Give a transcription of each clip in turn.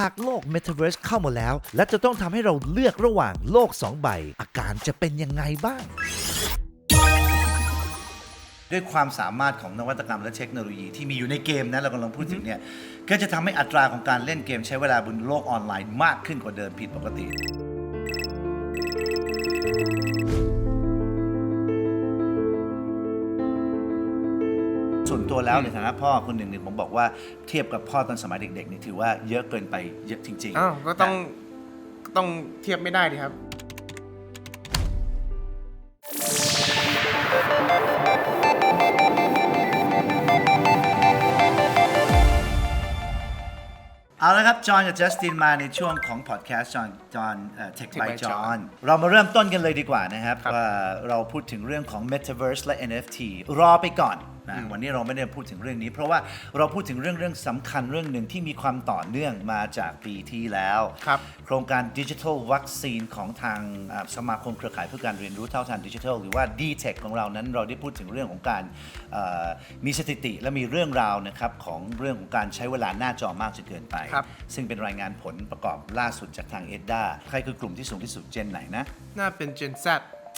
หากโลก Metaverse เข้ามาแล้ว และจะต้องทำให้เราเลือกระหว่างโลก 2 ใบ อาการจะเป็นยังไงบ้าง ด้วยความสามารถของนวัตกรรมและเทคโนโลยีที่มีอยู่ในเกมนะเรากำลังพูดถึงเนี่ยก็จะทำให้อัตราของการเล่นเกมใช้เวลาบนโลกออนไลน์มากขึ้นกว่าเดิมผิดปกติ ส่วนตัวแล้วในฐานะพ่อคนหนึ่งเนี่ยผมบอกว่าเทียบกับพ่อตอนสมัยเด็กๆนี่ถือว่าเยอะเกินไปเยอะจริงๆอ้าวก็ต้องก็ต้องเทียบไม่ได้ดิครับ เอาละครับ จอห์นกับจัสตินมาในช่วงของพอดแคสต์จอห์นจอห์นเทค Tech ไบ by จอห์ John นเรามาเริ่มต้นกันเลยดีกว่านะครับ ครับ ว่าเราพูดถึงเรื่องของ Metaverse และ NFT รอไปก่อน นะวันนี้เราไม่ได้พูดถึงเรื่องนี้ เพราะว่าเราพูดถึงเรื่องเรื่องสำคัญเรื่องหนึ่งที่มีความต่อเนื่องมาจากปีที่แล้ว ครับ โครงการดิจิทัลวัคซีนของทางอ่าสมาคมเครือข่ายเพื่อการเรียนรู้เท่าทันดิจิทัล หรือว่า d t e c h ของเรานั้นเราได้พูดถึงเรื่องของการเอ่อมีสถิติและมีเรื่องราวนะครับของเรื่องของการใช้เวลาหน้าจอมากจนเกินไป ครับ ซึ่งเป็นรายงานผลประกอบล่าสุดจากทางเอ็ดดาใครคือกลุ่มที่สูงที่สุดเจนไหนนะน่าเป็น Gen Z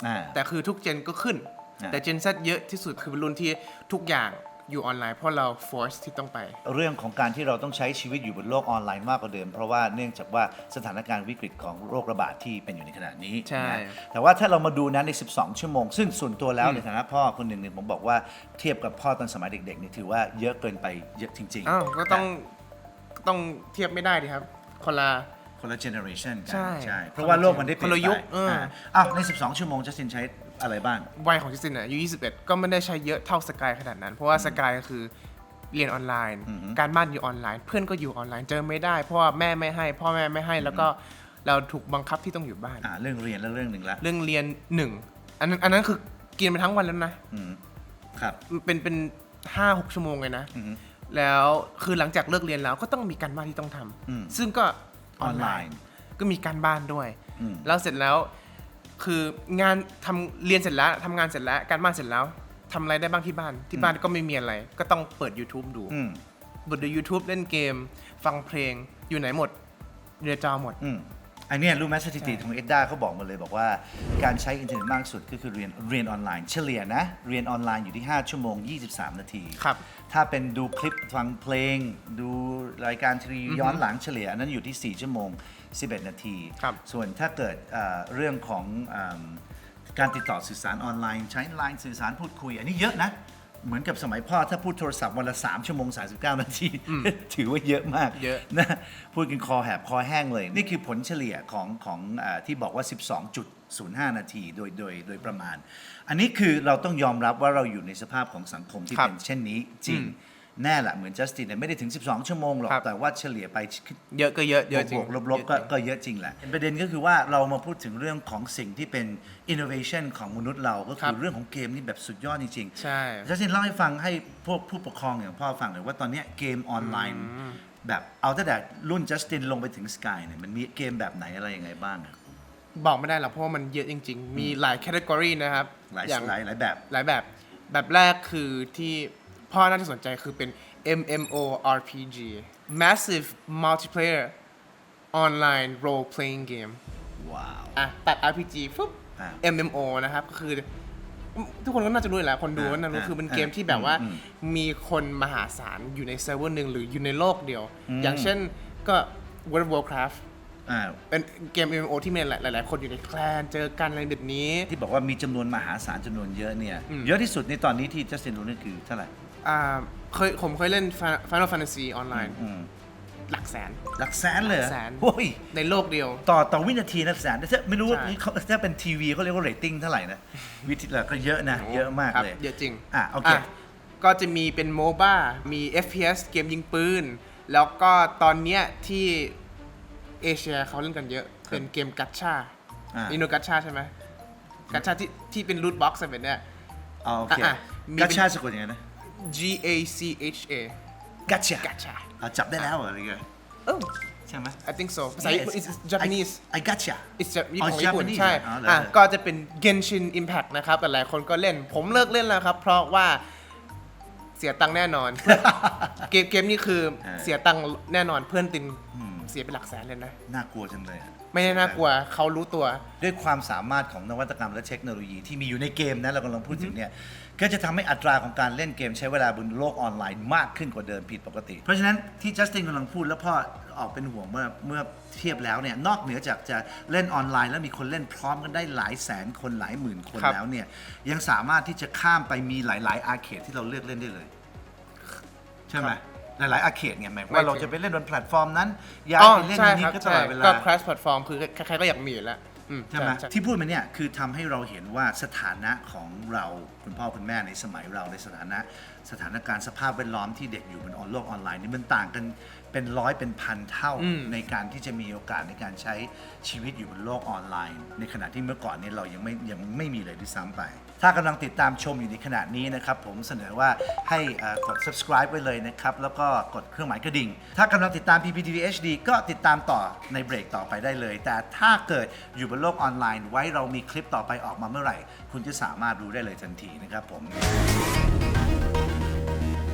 อ่า แต่คือทุกเจนก็ขึ้นอ่า แต่ Gen Z เยอะที่สุดคือเป็นรุ่นที่ทุกอย่างอยู่ออนไลน์เพราะเรา force ที่ต้องไป เรื่องของการที่เราต้องใช้ชีวิตอยู่บนโลกออนไลน์มากกว่าเดิม เพราะว่าเนื่องจากว่าสถานการณ์วิกฤตของโรคระบาดที่เป็นอยู่ในขณะนี้ใช่ นะแต่ว่าถ้าเรามาดูนะใน 12 ชั่วโมง ซึ่งส่วนตัวแล้วในฐานะพ่อคนหนึ่งเนี่ยผมบอกว่าเทียบกับพ่อตอนสมัยเด็กๆนี่ถือว่าเยอะเกินไปเยอะจริงๆอ้าวก็ต้องนะ ก็ต้องเทียบไม่ได้ดิครับคนละ คนละเจเนอเรชันกันใช่ใช่ เพราะว่าโลกมันได้เปลี่ยนคนละยุคไปเอออ่าอ้าวใน 12 ชั่วโมงจัสตินใช้ อะไรบ้าง วัยของจิสตินอายุ21 ก็ไม่ได้ใช้เยอะเท่าสกายขนาดนั้น เพราะว่าสกายก็คือเรียนออนไลน์การบ้านอยู่ออนไลน์ เพื่อนก็อยู่ออนไลน์เจอไม่ได้ เพราะว่าแม่ไม่ให้ พ่อแม่ไม่ให้แล้วก็เราถูกบังคับที่ต้องอยู่บ้าน อ่าเรื่องเรียนแล้วเรื่องหนึ่งละเรื่องเรียนหนึ่งอันนั้นอันนั้นคือกินไปทั้งวันแล้วนะอืมครับเป็นเป็นห้าหกชั่วโมงเลยนะ อือฮึ แล้วคือหลังจากเลิกเรียนแล้วก็ต้องมีการบ้านที่ต้องทำอืม ซึ่งก็ออนไลออนไลน์น์ ก็มีการบ้านด้วย อืมแล้วเสร็จแล้ว คืองานทำเรียนเสร็จแล้วทำงานเสร็จแล้วการบ้านเสร็จแล้วทำอะไรได้บ้างที่บ้านที่บ้านก็ไม่มีอะไร ก็ต้องเปิด YouTube ดูอืมเปิดดู YouTube เล่นเกม ฟังเพลงอยู่ไหนหมดอยู่ในจอหมด อืมอันเนี้ยรู้ไหมสถิติใช่ของเอ็ดด้าเขาบอกมาเลยบอกว่าการใช้อินเทอร์เน็ตมากสุดก็คือเรียนเรียนออนไลน์เฉลี่ยนะ เรียนออนไลน์อยู่ที่ 5 ชั่วโมง 23 นาทีครับถ้าเป็นดูคลิปฟังเพลง ดูรายการทีวีย้อนหลังเฉลี่ยอันนั้นอยู่ที่ 4 ชั่วโมง 11 นาที ครับ ส่วนถ้าเกิดเอ่อเรื่องของเอิ่มการติดต่อสื่อสารออนไลน์ ใช้ไลน์สื่อสารพูดคุย อันนี้เยอะนะ เหมือนกับสมัยพ่อถ้าพูดโทรศัพท์วันละ 3 ชั่วโมง 39 นาที ถือว่าเยอะมากเยอะนะพูดกันคอแหบคอแห้งเลย นี่คือผลเฉลี่ยของของอาที่บอกว่า 12.05 นาทีโดยโดยโดยประมาณ อันนี้คือเราต้องยอมรับว่าเราอยู่ในสภาพของสังคมที่ครับเป็นเช่นนี้จริง แน่แหละเหมือนจัสตินเนี่ยไม่ได้ถึง 12 ชั่วโมงหรอก ครับ แต่ว่าเฉลี่ยไปเยอะก็เยอะเยอะจริบงวกๆลบๆก็ก็เยอะจริงแหละประเด็นก็คือว่าเรามาพูดถึงเรื่องของสิ่งที่เป็น innovation ของมนุษย์เราก็ครัคือบเรื่องของเกมนี่แบบสุดยอดจริงๆ ใช่ จัสตินเล่าให้ฟังให้พวกผู้ปกครองอย่างพ่อฟังหน่อยว่าตอนเนี้ยเกมออนไลน์ แบบเอาตั้งแต่รุ่นจัสตินลงไปถึงสกายเนี่ยมันมีเกมแบบไหนอะไรยังไงบ้างอะบอกไม่ได้หรอกเพราะว่ามันเยอะจริง ๆ มีหลายแคตตากรีนะครับหลายอย่างหลายหลายแบบ หลายแบบ แบบแรกคือที่ พ่อน่าจะสนใจคือเป็น MMORPG Massive Multiplayer Online Role Playing Game ว้าวอะตัด RPG ฟึบอ่า MMO นะครับ ก็คือ ทุกคนก็น่าจะรู้อยู่แล้ว คนดูก็น่ารู้อ่าคือเป็นเกมที่แบบว่าอืมมีคนมหาศาลอยู่ในเซิร์ฟเวอร์หนึ่งหรืออยู่ในโลกเดียวอย่างเช่นก็ World of Warcraft อ่าเป็นเกม MMO ที่มีหลายๆ คนอยู่ในแคลนเจอกันอะไรแบบนี้ ที่บอกว่ามีจำนวนมหาศาลจำนวนเยอะเนี่ย เยอะที่สุดในตอนนี้ที่จัสตินรู้นี่คือเท่าไหร่ อ่าเคยผมเคยเล่น Final Fantasy ออนไลน์อืมหลักแสน หลักแสนเลยเหรอหลักแสน โอ้ย ในโลกเดียว ต่อต่อวินาทีนะแสนถ้าไม่รู้ว่าใช่ เขาถ้าเป็นทีวีเขาเรียกว่าเรตติ้งเท่าไหร่นะ วิธีละก็เยอะนะ เยอะมากครับเลย เยอะจริงอะโอเค ก็จะมีเป็นโมบ้ามี FPS เกมยิงปืน แล้วก็ตอนเนี้ยที่เอเชียเขาเล่นกันเยอะ เป็นเกมกัชชาอ่าอินโนกัชชาใช่ไหมกัชชาที่ที่เป็นรูทบ็อกซ์แบบเนี้ยอ๋อโอเคอะมีกัชชาสะกดยังไงนะ G A C H A กัชชากัชชา อะจับได้แล้วเหรออะไรเงี้ยเออใช่ไหม I think so ภาษาญี่ปุ่น it's Japanese I, I gotcha It's Jap- อ๋อของญี่ปุ่น Japanese ใช่อ๋อเหรออะเหรอก็จะเป็น Genshin Impact นะครับแต่หลายคนก็เล่น ผมเลิกเล่นแล้วครับ เพราะว่าเสียตังค์แน่นอน เกมเกมนี้คือเออเสียตังค์แน่นอนเพื่อนติน เสียเป็นหลักแสนเลยนะ น่ากลัวจังเลยอะไม่ได้น่ากลัวเขารู้ตัว ด้วยความสามารถของนวัตกรรมและเทคโนโลยีที่มีอยู่ในเกมนะเรากำลังพูดถึงเนี่ยก็จะทำให้อัตราของการเล่นเกมใช้เวลาบนโลกออนไลน์มากขึ้นกว่าเดิมผิดปกติ เพราะฉะนั้นที่จัสตินกำลังพูดแล้วพ่อออกเป็นห่วงเมื่อเมื่อเทียบแล้วเนี่ยนอกเหนือจากจะเล่นออนไลน์ แล้วมีคนเล่นพร้อมกันได้หลายแสนคนหลายหมื่นคนครับ แล้วเนี่ยยังสามารถที่จะข้ามไปมีหลาย ๆ อาร์เคดที่เราเลือกเล่นได้เลย ใช่ไหม หลายๆอาร์เคดเนี่ยหมายความว่าเราจะไปเล่นบนแพลตฟอร์มนั้นย้ายอ๋อไปเล่นใช่ในนี้ครับก็ตใช่ลอดเวลาก็ crash platform คือใครๆก็อยากมีอยู่แล้วอืใช่ไหมใช่ที่พูดมาเนี่ยคือทำให้เราเห็นว่าสถานะของเราคุณพ่อคุณแม่ในสมัยเราในสถานะ สถานการณ์สภาพแวดล้อมที่เด็กอยู่บนออนโลกออนไลน์นี่มันต่างกันเป็นร้อยเป็นพันเท่าอืม ในการที่จะมีโอกาสในการใช้ชีวิตอยู่บนโลกออนไลน์ ในขณะที่เมื่อก่อนเนี่ยเรายังไม่ยังไม่มีเลยด้วยซ้ำไป ถ้ากำลังติดตามชมอยู่ในขณะนี้นะครับ ผมเสนอว่าให้เอ่อกด subscribe ไว้เลยนะครับ แล้วก็กดเครื่องหมายกระดิ่ง ถ้ากำลังติดตาม PPTV HD ก็ติดตามต่อในเบรกต่อไปได้เลย แต่ถ้าเกิดอยู่บนโลกออนไลน์ ไว้เรามีคลิปต่อไปออกมาเมื่อไหร่ คุณจะสามารถรู้ได้เลยทันทีนะครับผม thank you